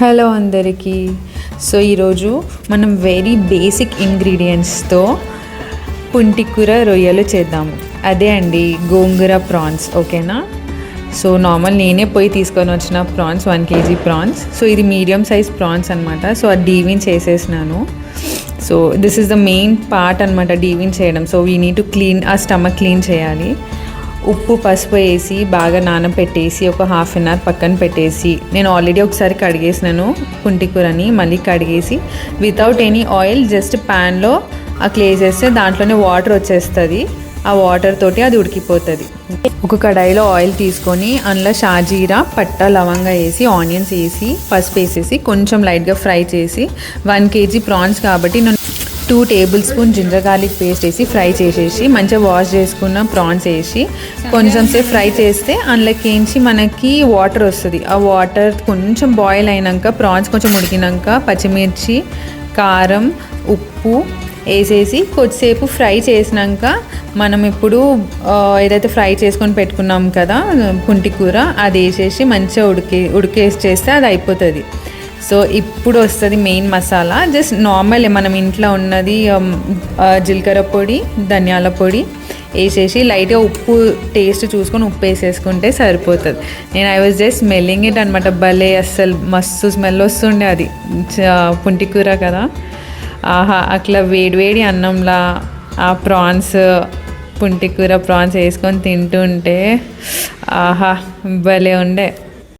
Hello అందరికీ. So ఈరోజు మనం వెరీ బేసిక్ ఇంగ్రీడియంట్స్తో పుంటికూర రొయ్యలు చేద్దాము. అదే అండి గోంగూర ప్రాన్స్ ఓకేనా సో నార్మల్ నేనే పోయి తీసుకొని వచ్చిన prawns one KG prawns so ఇది మీడియం సైజ్ ప్రాన్స్ అనమాట సో అది devein చేసేసినాను. So this is the main part అనమాట డీవిన్ చేయడం. So we need to clean ఆ స్టమక్ క్లీన్ చేయాలి. ఉప్పు పసుపు వేసి బాగా నానబెట్టేసి ఒక హాఫ్ అన్ అవర్ పక్కన పెట్టేసి నేను ఆల్రెడీ ఒకసారి కడిగేసినాను పుంటికూరని మళ్ళీ కడిగేసి వితౌట్ ఎనీ ఆయిల్ జస్ట్ ప్యాన్లో ఆ క్లేజ్ చేస్తే దాంట్లోనే వాటర్ వచ్చేస్తుంది. ఆ వాటర్ తోటి అది ఉడికిపోతుంది. ఒక కడాయిలో ఆయిల్ తీసుకొని అందులో షాజీరా పట్ట లవంగా వేసి ఆనియన్స్ వేసి పసుపు వేసేసి కొంచెం లైట్గా ఫ్రై చేసి వన్ కేజీ ప్రాన్స్ కాబట్టి నన్ను two tablespoon ginger garlic paste వేసి ఫ్రై చేసేసి మంచిగా వాష్ చేసుకున్న ప్రాన్స్ వేసి కొంచెం సేపు ఫ్రై చేస్తే అందులోకించి మనకి వాటర్ వస్తుంది. ఆ వాటర్ కొంచెం బాయిల్ అయినాక ప్రాన్స్ కొంచెం ఉడికినాక పచ్చిమిర్చి కారం ఉప్పు వేసేసి కొద్దిసేపు ఫ్రై చేసినాక మనం ఇప్పుడు ఏదైతే ఫ్రై చేసుకొని పెట్టుకున్నాం కదా పుంటి కూర అది వేసేసి మంచిగా ఉడికే ఉడికేసి చేస్తే అది అయిపోతుంది. సో ఇప్పుడు వస్తుంది మెయిన్ మసాలా జస్ట్ నార్మల్ మనం ఇంట్లో ఉన్నది um, జీలకర్ర పొడి ధనియాల పొడి వేసేసి లైట్గా ఉప్పు టేస్ట్ చూసుకొని ఉప్పు వేసేసుకుంటే సరిపోతుంది. నేను I was just smelling it అనమాట భలే అస్సలు మస్తు స్మెల్ వస్తుండే అది. చ- పుంటికూర కదా. ఆహా అట్లా వేడివేడి అన్నంలా ఆ ప్రాన్స్ పుంటికూర ప్రాన్స్ వేసుకొని తింటుంటే ఆహా భలే ఉండే.